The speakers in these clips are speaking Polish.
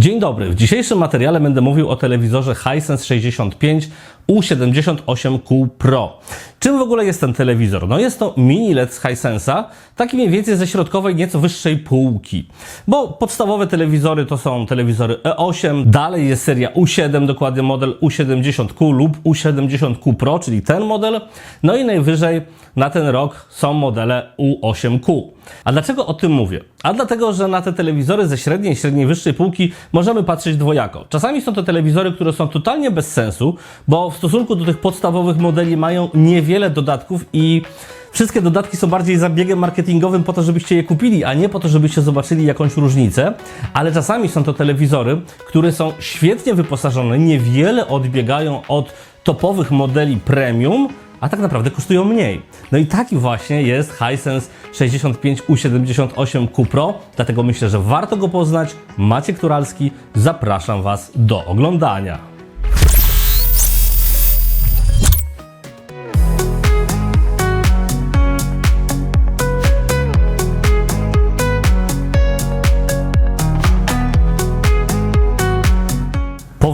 Dzień dobry. W dzisiejszym materiale będę mówił o telewizorze Hisense 65 U78Q Pro. Czym w ogóle jest ten telewizor? No jest to mini LED z Hisense'a, taki mniej więcej ze środkowej, nieco wyższej półki. Bo podstawowe telewizory to są telewizory E8, dalej jest seria U7, dokładnie model U70Q lub U70Q Pro, czyli ten model. No i najwyżej na ten rok są modele U8Q. A dlaczego o tym mówię? A dlatego, że na te telewizory ze średniej średniej wyższej półki możemy patrzeć dwojako. Czasami są to telewizory, które są totalnie bez sensu, bo w stosunku do tych podstawowych modeli mają niewiele dodatków i Wszystkie dodatki są bardziej zabiegiem marketingowym po to, żebyście je kupili, a nie po to, żebyście zobaczyli jakąś różnicę. Ale czasami są to telewizory, które są świetnie wyposażone, niewiele odbiegają od topowych modeli premium, a tak naprawdę kosztują mniej. No i taki właśnie jest Hisense 65U78Q Pro, dlatego myślę, że warto go poznać. Maciek Turalski, zapraszam Was do oglądania.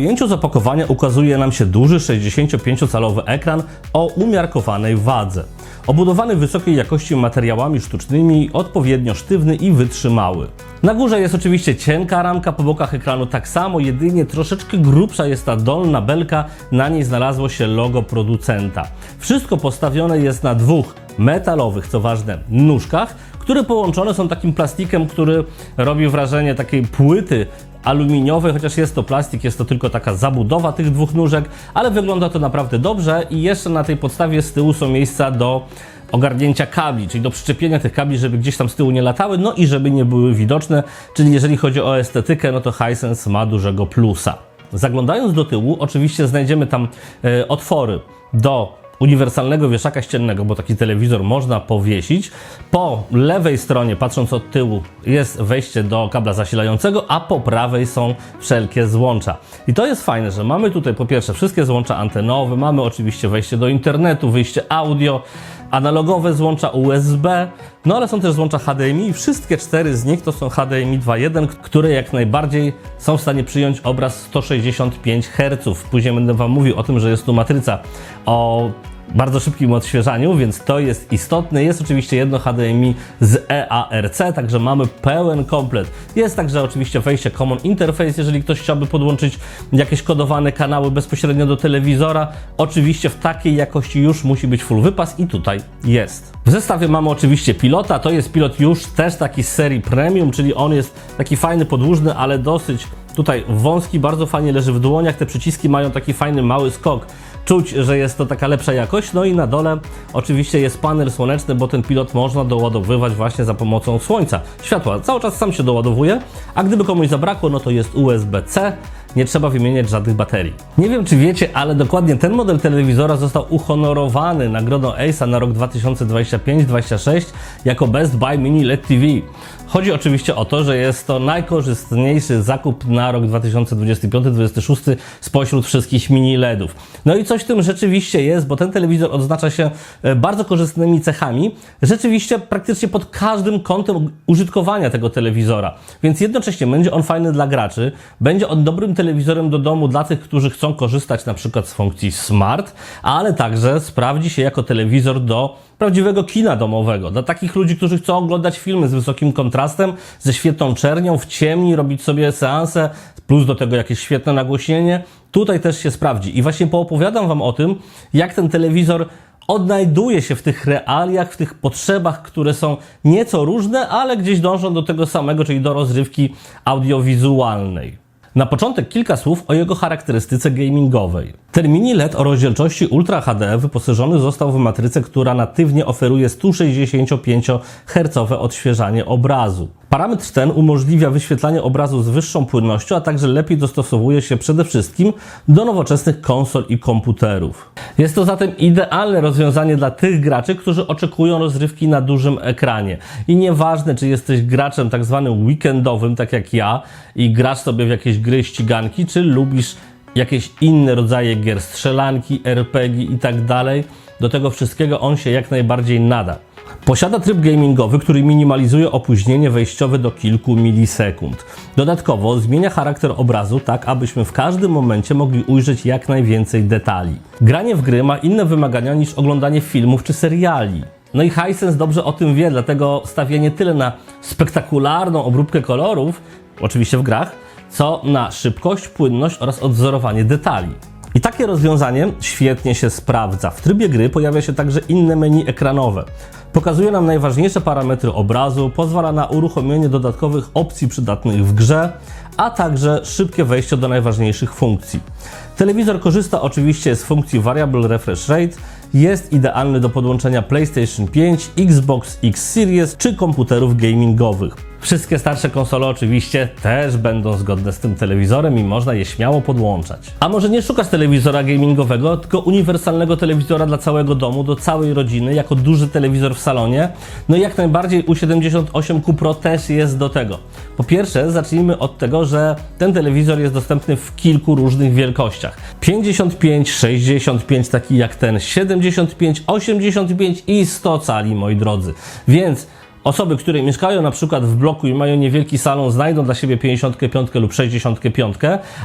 Wyjęciu z opakowania ukazuje nam się duży 65-calowy ekran o umiarkowanej wadze. Obudowany wysokiej jakości materiałami sztucznymi, odpowiednio sztywny i wytrzymały. Na górze jest oczywiście cienka ramka, po bokach ekranu tak samo, jedynie troszeczkę grubsza jest ta dolna belka, na niej znalazło się logo producenta. Wszystko postawione jest na dwóch metalowych, co ważne, nóżkach, które połączone są takim plastikiem, który robi wrażenie takiej płyty aluminiowej, chociaż jest to plastik, jest to tylko taka zabudowa tych dwóch nóżek, ale wygląda to naprawdę dobrze i jeszcze na tej podstawie z tyłu są miejsca do ogarnięcia kabli, czyli do przyczepienia tych kabli, żeby gdzieś tam z tyłu nie latały, no i żeby nie były widoczne, czyli jeżeli chodzi o estetykę, no to Hisense ma dużego plusa. Zaglądając do tyłu, oczywiście znajdziemy tam e, otwory do uniwersalnego wieszaka ściennego, bo taki telewizor można powiesić. Po lewej stronie, patrząc od tyłu, jest wejście do kabla zasilającego, a po prawej są wszelkie złącza. I to jest fajne, że mamy tutaj po pierwsze wszystkie złącza antenowe, mamy oczywiście wejście do internetu, wyjście audio, analogowe złącza USB, no ale są też złącza HDMI i wszystkie cztery z nich to są HDMI 2.1, które jak najbardziej są w stanie przyjąć obraz 165 Hz. Później będę Wam mówił o tym, że jest tu matryca o bardzo szybkim odświeżaniu, więc to jest istotne. Jest oczywiście jedno HDMI z EARC, także mamy pełen komplet. Jest także oczywiście wejście Common Interface, jeżeli ktoś chciałby podłączyć jakieś kodowane kanały bezpośrednio do telewizora. Oczywiście w takiej jakości już musi być full wypas i tutaj jest. W zestawie mamy oczywiście pilota, to jest pilot już też taki z serii premium, czyli on jest taki fajny, podłużny, ale dosyć tutaj wąski, bardzo fajnie leży w dłoniach. Te przyciski mają taki fajny mały skok czuć, że jest to taka lepsza jakość. No i na dole oczywiście jest panel słoneczny, bo ten pilot można doładowywać właśnie za pomocą słońca. Światła cały czas sam się doładowuje, a gdyby komuś zabrakło, no to jest USB-C. Nie trzeba wymieniać żadnych baterii. Nie wiem, czy wiecie, ale dokładnie ten model telewizora został uhonorowany nagrodą ACE na rok 2025-26 jako Best Buy Mini LED TV. Chodzi oczywiście o to, że jest to najkorzystniejszy zakup na rok 2025-2026 spośród wszystkich mini LEDów. No i coś w tym rzeczywiście jest, bo ten telewizor odznacza się e, bardzo korzystnymi cechami, rzeczywiście praktycznie pod każdym kątem użytkowania tego telewizora. Więc jednocześnie będzie on fajny dla graczy, będzie on dobrym telewizorem do domu dla tych, którzy chcą korzystać na przykład z funkcji smart, ale także sprawdzi się jako telewizor do prawdziwego kina domowego. Dla takich ludzi, którzy chcą oglądać filmy z wysokim kontrastem, ze świetną czernią, w ciemni, robić sobie seanse, plus do tego jakieś świetne nagłośnienie, tutaj też się sprawdzi. I właśnie poopowiadam Wam o tym, jak ten telewizor odnajduje się w tych realiach, w tych potrzebach, które są nieco różne, ale gdzieś dążą do tego samego, czyli do rozrywki audiowizualnej. Na początek kilka słów o jego charakterystyce gamingowej. Termini LED o rozdzielczości Ultra HD wyposażony został w matrycę, która natywnie oferuje 165 Hz odświeżanie obrazu. Parametr ten umożliwia wyświetlanie obrazu z wyższą płynnością, a także lepiej dostosowuje się przede wszystkim do nowoczesnych konsol i komputerów. Jest to zatem idealne rozwiązanie dla tych graczy, którzy oczekują rozrywki na dużym ekranie. I nieważne, czy jesteś graczem tak zwanym weekendowym, tak jak ja, i grasz sobie w jakieś gry ściganki, czy lubisz jakieś inne rodzaje gier, strzelanki, RPG i tak dalej, do tego wszystkiego on się jak najbardziej nada. Posiada tryb gamingowy, który minimalizuje opóźnienie wejściowe do kilku milisekund. Dodatkowo zmienia charakter obrazu tak, abyśmy w każdym momencie mogli ujrzeć jak najwięcej detali. Granie w gry ma inne wymagania niż oglądanie filmów czy seriali. No i Hisense dobrze o tym wie, dlatego stawia nie tyle na spektakularną obróbkę kolorów, oczywiście w grach, co na szybkość, płynność oraz odwzorowanie detali. I takie rozwiązanie świetnie się sprawdza. W trybie gry pojawia się także inne menu ekranowe. Pokazuje nam najważniejsze parametry obrazu, pozwala na uruchomienie dodatkowych opcji przydatnych w grze, a także szybkie wejście do najważniejszych funkcji. Telewizor korzysta oczywiście z funkcji Variable Refresh Rate, jest idealny do podłączenia PlayStation 5, Xbox X Series czy komputerów gamingowych. Wszystkie starsze konsole oczywiście też będą zgodne z tym telewizorem i można je śmiało podłączać. A może nie szukasz telewizora gamingowego, tylko uniwersalnego telewizora dla całego domu, do całej rodziny, jako duży telewizor w salonie? No i jak najbardziej U78Q Pro też jest do tego. Po pierwsze, zacznijmy od tego, że ten telewizor jest dostępny w kilku różnych wielkościach. 55, 65, taki jak ten, 75, 85 i 100 cali, moi drodzy. Więc Osoby, które mieszkają na przykład w bloku i mają niewielki salon, znajdą dla siebie 55 lub 65,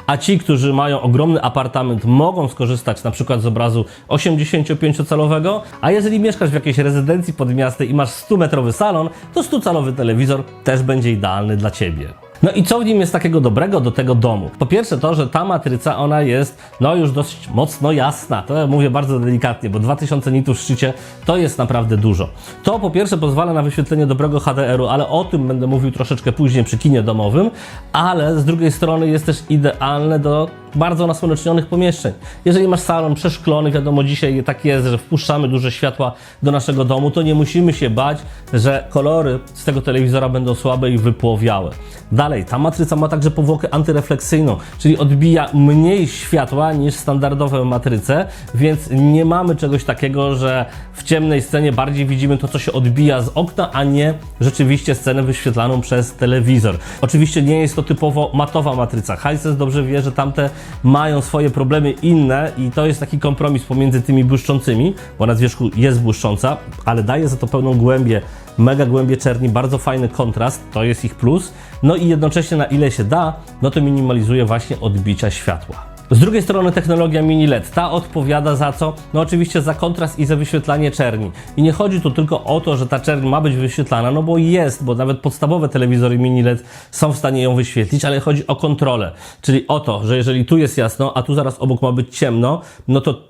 a ci, którzy mają ogromny apartament, mogą skorzystać na przykład z obrazu 85-calowego, a jeżeli mieszkasz w jakiejś rezydencji pod miastem i masz 100-metrowy salon, to 100-calowy telewizor też będzie idealny dla ciebie. No i co w nim jest takiego dobrego do tego domu? Po pierwsze to, że ta matryca, ona jest no już dość mocno jasna. To mówię bardzo delikatnie, bo 2000 nitów w szczycie to jest naprawdę dużo. To po pierwsze pozwala na wyświetlenie dobrego HDR-u, ale o tym będę mówił troszeczkę później przy kinie domowym, ale z drugiej strony jest też idealne do bardzo nasłonecznionych pomieszczeń. Jeżeli masz salon przeszklony, wiadomo dzisiaj tak jest, że wpuszczamy duże światła do naszego domu, to nie musimy się bać, że kolory z tego telewizora będą słabe i wypłowiałe. Dalej, ta matryca ma także powłokę antyrefleksyjną, czyli odbija mniej światła niż standardowe matryce, więc nie mamy czegoś takiego, że w ciemnej scenie bardziej widzimy to, co się odbija z okna, a nie rzeczywiście scenę wyświetlaną przez telewizor. Oczywiście nie jest to typowo matowa matryca. Hisense dobrze wie, że tamte mają swoje problemy inne i to jest taki kompromis pomiędzy tymi błyszczącymi, bo na zwierzchu jest błyszcząca, ale daje za to pełną głębię, mega głębię czerni, bardzo fajny kontrast, to jest ich plus. No i jednocześnie na ile się da, no to minimalizuje właśnie odbicia światła. Z drugiej strony technologia mini LED, ta odpowiada za co? No oczywiście za kontrast i za wyświetlanie czerni. I nie chodzi tu tylko o to, że ta czerń ma być wyświetlana, no bo jest, bo nawet podstawowe telewizory mini LED są w stanie ją wyświetlić, ale chodzi o kontrolę. Czyli o to, że jeżeli tu jest jasno, a tu zaraz obok ma być ciemno, no to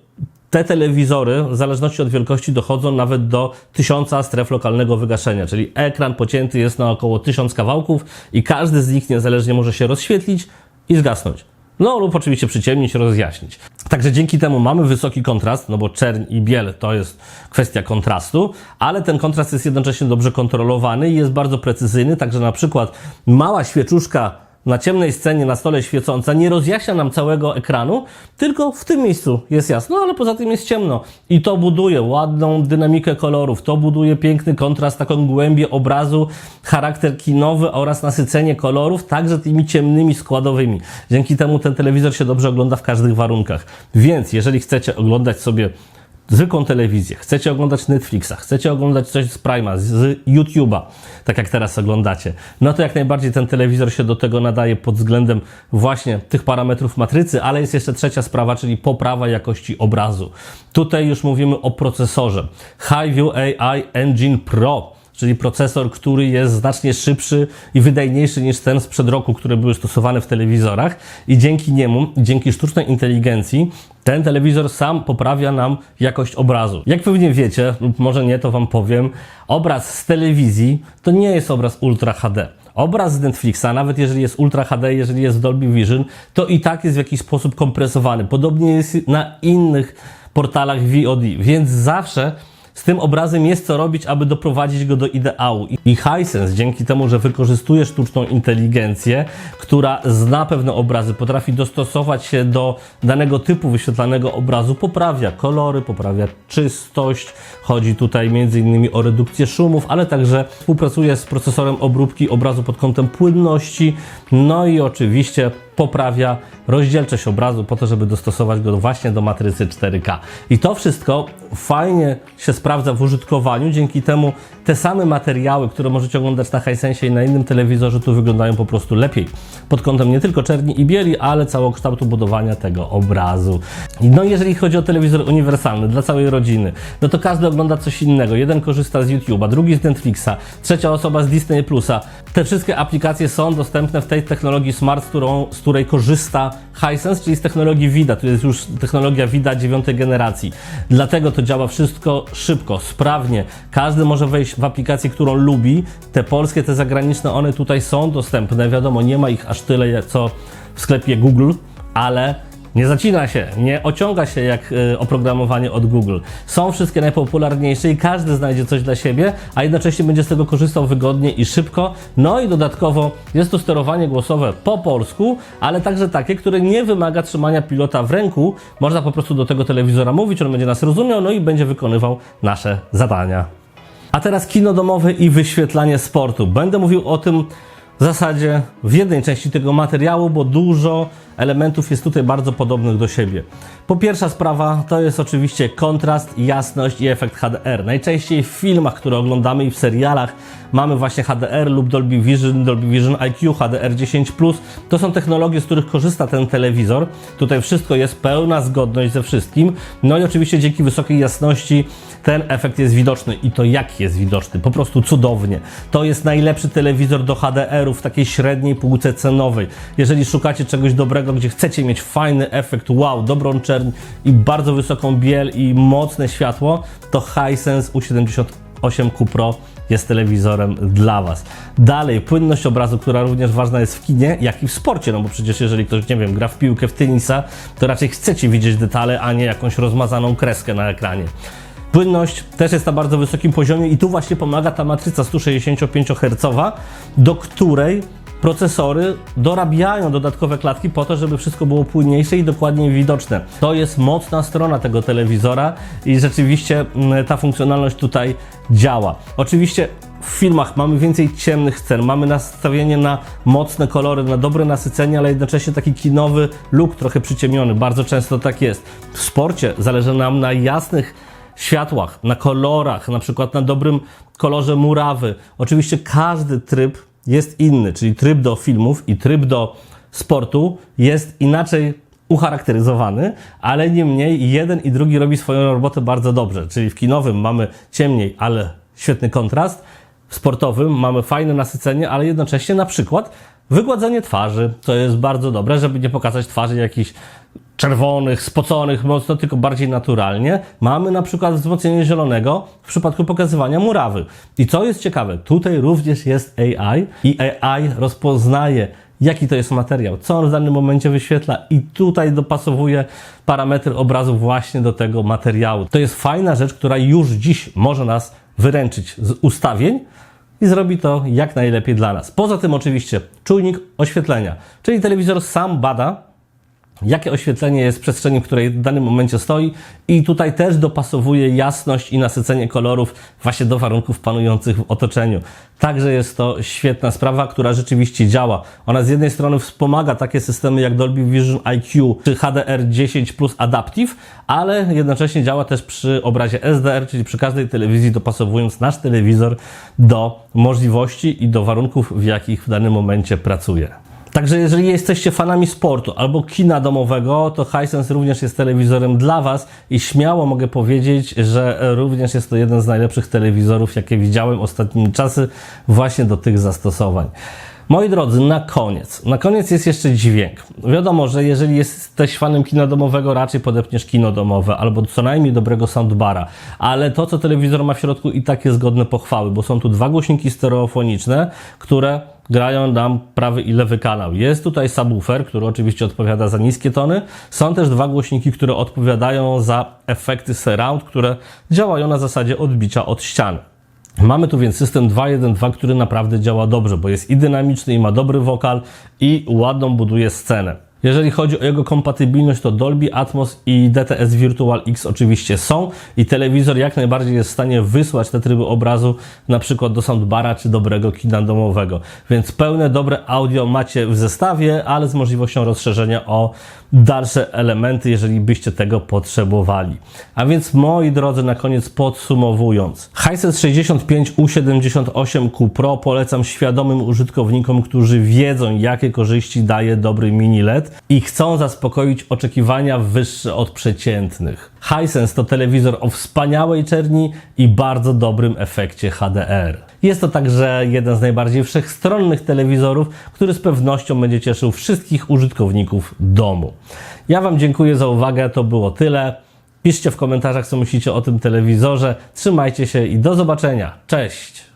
te telewizory, w zależności od wielkości, dochodzą nawet do 1000 stref lokalnego wygaszenia, czyli ekran pocięty jest na około 1000 kawałków i każdy z nich niezależnie może się rozświetlić i zgasnąć. No lub oczywiście przyciemnić, rozjaśnić. Także dzięki temu mamy wysoki kontrast, no bo czerń i biel to jest kwestia kontrastu, ale ten kontrast jest jednocześnie dobrze kontrolowany i jest bardzo precyzyjny, także na przykład mała świeczuszka na ciemnej scenie na stole świecąca nie rozjaśnia nam całego ekranu, tylko w tym miejscu jest jasno, ale poza tym jest ciemno. I to buduje ładną dynamikę kolorów, to buduje piękny kontrast, taką głębię obrazu, charakter kinowy oraz nasycenie kolorów, także tymi ciemnymi składowymi. Dzięki temu ten telewizor się dobrze ogląda w każdych warunkach. Więc jeżeli chcecie oglądać sobie zwykłą telewizję, chcecie oglądać Netflixa, chcecie oglądać coś z Prima, z YouTube'a, tak jak teraz oglądacie, no to jak najbardziej ten telewizor się do tego nadaje pod względem właśnie tych parametrów matrycy, ale jest jeszcze trzecia sprawa, czyli poprawa jakości obrazu. Tutaj już mówimy o procesorze. HiView AI Engine Pro czyli procesor, który jest znacznie szybszy i wydajniejszy niż ten sprzed roku, które były stosowane w telewizorach i dzięki niemu, dzięki sztucznej inteligencji, ten telewizor sam poprawia nam jakość obrazu. Jak pewnie wiecie, lub może nie, to Wam powiem, obraz z telewizji to nie jest obraz Ultra HD. Obraz z Netflixa, nawet jeżeli jest Ultra HD, jeżeli jest Dolby Vision, to i tak jest w jakiś sposób kompresowany. Podobnie jest na innych portalach VOD, więc zawsze z tym obrazem jest co robić, aby doprowadzić go do ideału. I Hisense, dzięki temu, że wykorzystuje sztuczną inteligencję, która zna pewne obrazy, potrafi dostosować się do danego typu wyświetlanego obrazu, poprawia kolory, poprawia czystość. Chodzi tutaj m.in. o redukcję szumów, ale także współpracuje z procesorem obróbki obrazu pod kątem płynności. No i oczywiście poprawia rozdzielczość obrazu po to, żeby dostosować go właśnie do matrycy 4K. I to wszystko fajnie się sprawdza w użytkowaniu, dzięki temu te same materiały, które możecie oglądać na Hisense i na innym telewizorze, tu wyglądają po prostu lepiej. Pod kątem nie tylko czerni i bieli, ale całokształtu budowania tego obrazu. No jeżeli chodzi o telewizor uniwersalny dla całej rodziny, no to każdy ogląda coś innego. Jeden korzysta z YouTube'a, drugi z Netflixa, trzecia osoba z Disney Plusa. Te wszystkie aplikacje są dostępne w tej technologii Smart, z, którą, z której korzysta Hisense, czyli z technologii VIDA. To jest już technologia VIDA dziewiątej generacji. Dlatego to działa wszystko szybko, sprawnie. Każdy może wejść w aplikację, którą lubi. Te polskie, te zagraniczne, one tutaj są dostępne. Wiadomo, nie ma ich aż tyle, co w sklepie Google, ale nie zacina się, nie ociąga się jak y, oprogramowanie od Google. Są wszystkie najpopularniejsze i każdy znajdzie coś dla siebie, a jednocześnie będzie z tego korzystał wygodnie i szybko. No i dodatkowo jest to sterowanie głosowe po polsku, ale także takie, które nie wymaga trzymania pilota w ręku. Można po prostu do tego telewizora mówić, on będzie nas rozumiał, no i będzie wykonywał nasze zadania. A teraz kino domowe i wyświetlanie sportu. Będę mówił o tym w zasadzie w jednej części tego materiału, bo dużo elementów jest tutaj bardzo podobnych do siebie. Po pierwsza sprawa to jest oczywiście kontrast, jasność i efekt HDR. Najczęściej w filmach, które oglądamy i w serialach mamy właśnie HDR lub Dolby Vision, Dolby Vision IQ, HDR10+. To są technologie, z których korzysta ten telewizor. Tutaj wszystko jest pełna zgodność ze wszystkim. No i oczywiście dzięki wysokiej jasności ten efekt jest widoczny i to jak jest widoczny, po prostu cudownie. To jest najlepszy telewizor do HDR-u w takiej średniej półce cenowej. Jeżeli szukacie czegoś dobrego, gdzie chcecie mieć fajny efekt, wow, dobrą czerń i bardzo wysoką biel i mocne światło, to Hisense U78Q Pro jest telewizorem dla Was. Dalej, płynność obrazu, która również ważna jest w kinie, jak i w sporcie, no bo przecież jeżeli ktoś, nie wiem, gra w piłkę, w tenisa, to raczej chcecie widzieć detale, a nie jakąś rozmazaną kreskę na ekranie. Płynność też jest na bardzo wysokim poziomie i tu właśnie pomaga ta matryca 165 Hz, do której procesory dorabiają dodatkowe klatki po to, żeby wszystko było płynniejsze i dokładniej widoczne. To jest mocna strona tego telewizora i rzeczywiście mm, ta funkcjonalność tutaj działa. Oczywiście w filmach mamy więcej ciemnych scen, mamy nastawienie na mocne kolory, na dobre nasycenie, ale jednocześnie taki kinowy look trochę przyciemniony. Bardzo często tak jest. W sporcie zależy nam na jasnych światłach, na kolorach, na przykład na dobrym kolorze murawy. Oczywiście każdy tryb jest inny, czyli tryb do filmów i tryb do sportu jest inaczej ucharakteryzowany, ale niemniej jeden i drugi robi swoją robotę bardzo dobrze. Czyli w kinowym mamy ciemniej, ale świetny kontrast. W sportowym mamy fajne nasycenie, ale jednocześnie na przykład wygładzenie twarzy, co jest bardzo dobre, żeby nie pokazać twarzy jakichś czerwonych, spoconych mocno, tylko bardziej naturalnie. Mamy na przykład wzmocnienie zielonego w przypadku pokazywania murawy. I co jest ciekawe, tutaj również jest AI i AI rozpoznaje jaki to jest materiał, co on w danym momencie wyświetla i tutaj dopasowuje parametry obrazu właśnie do tego materiału. To jest fajna rzecz, która już dziś może nas wyręczyć z ustawień, i zrobi to jak najlepiej dla nas. Poza tym oczywiście czujnik oświetlenia, czyli telewizor sam bada, jakie oświetlenie jest w przestrzeni, w której w danym momencie stoi i tutaj też dopasowuje jasność i nasycenie kolorów właśnie do warunków panujących w otoczeniu. Także jest to świetna sprawa, która rzeczywiście działa. Ona z jednej strony wspomaga takie systemy jak Dolby Vision IQ czy HDR10 Plus Adaptive, ale jednocześnie działa też przy obrazie SDR, czyli przy każdej telewizji dopasowując nasz telewizor do możliwości i do warunków, w jakich w danym momencie pracuje. Także jeżeli jesteście fanami sportu albo kina domowego, to Hisense również jest telewizorem dla Was i śmiało mogę powiedzieć, że również jest to jeden z najlepszych telewizorów, jakie widziałem ostatnimi czasy właśnie do tych zastosowań. Moi drodzy, na koniec. Na koniec jest jeszcze dźwięk. Wiadomo, że jeżeli jesteś fanem kina domowego, raczej podepniesz kino domowe albo co najmniej dobrego soundbara. Ale to, co telewizor ma w środku i tak jest godne pochwały, bo są tu dwa głośniki stereofoniczne, które grają nam prawy i lewy kanał. Jest tutaj subwoofer, który oczywiście odpowiada za niskie tony. Są też dwa głośniki, które odpowiadają za efekty surround, które działają na zasadzie odbicia od ściany. Mamy tu więc system 2.1.2, który naprawdę działa dobrze, bo jest i dynamiczny, i ma dobry wokal, i ładną buduje scenę. Jeżeli chodzi o jego kompatybilność, to Dolby Atmos i DTS Virtual X oczywiście są i telewizor jak najbardziej jest w stanie wysłać te tryby obrazu na przykład do soundbara czy dobrego kina domowego. Więc pełne dobre audio macie w zestawie, ale z możliwością rozszerzenia o dalsze elementy, jeżeli byście tego potrzebowali. A więc moi drodzy, na koniec podsumowując. Hisense 65U78Q Pro polecam świadomym użytkownikom, którzy wiedzą, jakie korzyści daje dobry mini LED i chcą zaspokoić oczekiwania wyższe od przeciętnych. Hisense to telewizor o wspaniałej czerni i bardzo dobrym efekcie HDR. Jest to także jeden z najbardziej wszechstronnych telewizorów, który z pewnością będzie cieszył wszystkich użytkowników domu. Ja Wam dziękuję za uwagę, to było tyle. Piszcie w komentarzach, co myślicie o tym telewizorze. Trzymajcie się i do zobaczenia. Cześć!